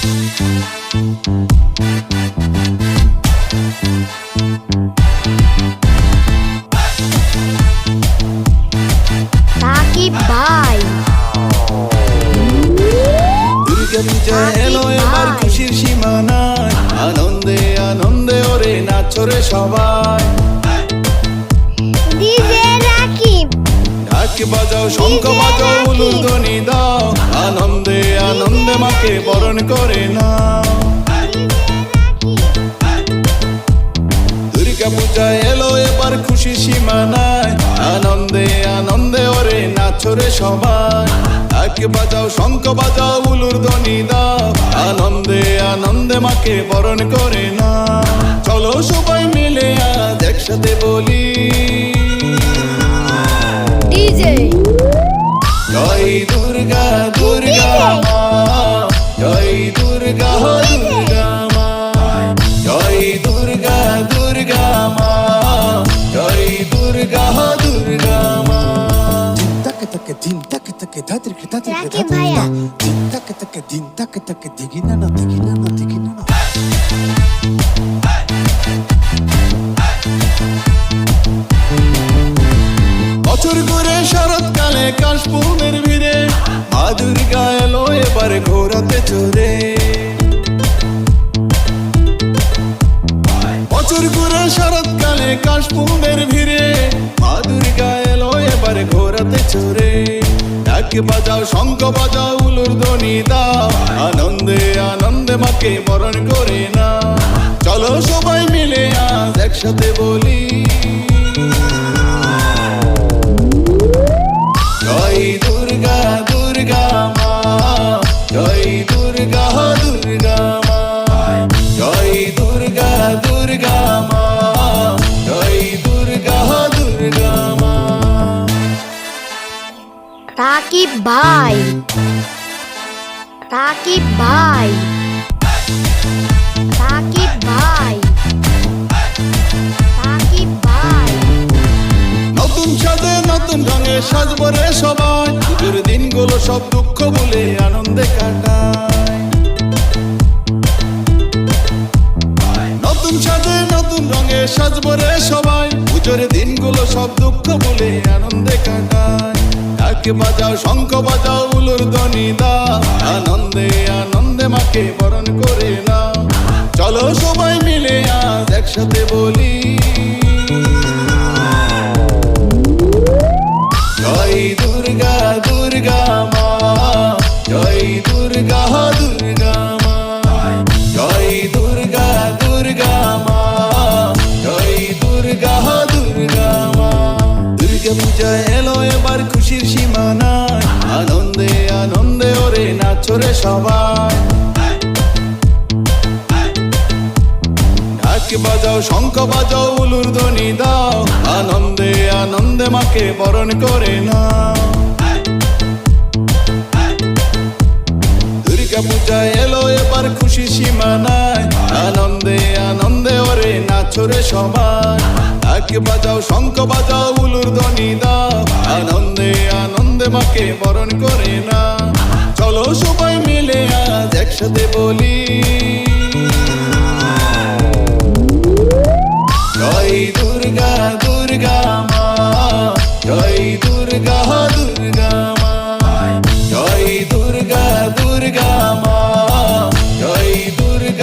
সাকিব ভাই দুর্গা পূজা এলো এবার খুশির সীমানায়। আনন্দে আনন্দে ওরে নাচরে সবাই। ঢাক বাজাও শঙ্খ বাজাও উলুর ধ্বনি দাও। আনন্দে আনন্দে মাকে বরণ করে না দুর্গা পূজা এলো এবার খুশির সীমানায়। আনন্দে আনন্দে ওরে নাচরে সবাই। ঢাক বাজাও, শঙ্খ বাজাও, উলুর ধ্বনি দাও। আনন্দে আনন্দে মাকে বরণ করে না চলো সবাই মিলে আজ একসাথে বলি। ডিজে। জয় দুর্গা দুর্গা মা। জয় দুর্গা দুর্গা মা। জয় দুর্গা দুর্গা মা। জয় দুর্গা দুর্গা মা। তাকে তাকে দিন তাকে তাকে ধাত্রি ধাত্রি ধাত্রি। দিন তাকে তাকে দিন তাকে তাকে দিগি না না দিগি না না দিগি না না বছর ঘুরে কাশপুনের ভিড়ে মা দুর্গা এলো এবার ঘোরাতে চড়ে বছর ঘুরে শরৎকালে কাশপুনের ভিড়ে মা দুর্গা এবার ঘোরাতে চড়ে ডাক বাজাও, শঙ্খ বাজাও, উলুর ধ্বনি দাও। আনন্দে আনন্দে মাকে বরণ করে না চলো সবাই মিলে আজ একসাথে বলি। রাকিব ভাই রাকিব ভাই রাকিব ভাই রাকিব ভাই নতুন সাজে নতুন রঙে সাজবো রে সবাই। পুজোর দিনগুলো সব দুঃখ ভুলে আনন্দে কাটায় নতুন সাজে নতুন রঙে সাজবো রে সবাই। পুজোর দিনগুলো সব দুঃখ ভুলে আনন্দে কাটায় ডাক বাজাও, শঙ্খ বাজাও, উলুর দনি দা আনন্দে আনন্দে মাকে বরণ করে না চলো সবাই মিলে আজ একসাথে বলি। পূজা এলো এবার খুশির আনন্দে আনন্দে ওরে নাচরে সবাই। বাজাও, শঙ্খ বাজাও, উলুর ধ্বনি দাও। আনন্দে আনন্দে মাকে বরণ করে না দুর্গা পূজা এলো এবার খুশি সীমানায়। আনন্দে আনন্দে ওরে নাচরে সবাই। ঢাক বাজাও, শঙ্খ বাজাও, উলুর ধ্বনি দাও। আনন্দে আনন্দে মাকে বরণ করে না। চলো সবাই মিলে আজ একসাথে বলি। জয় দুর্গা দুর্গা মা। জয় দুর্গা দুর্গা মা। জয় দুর্গা দুর্গা মা।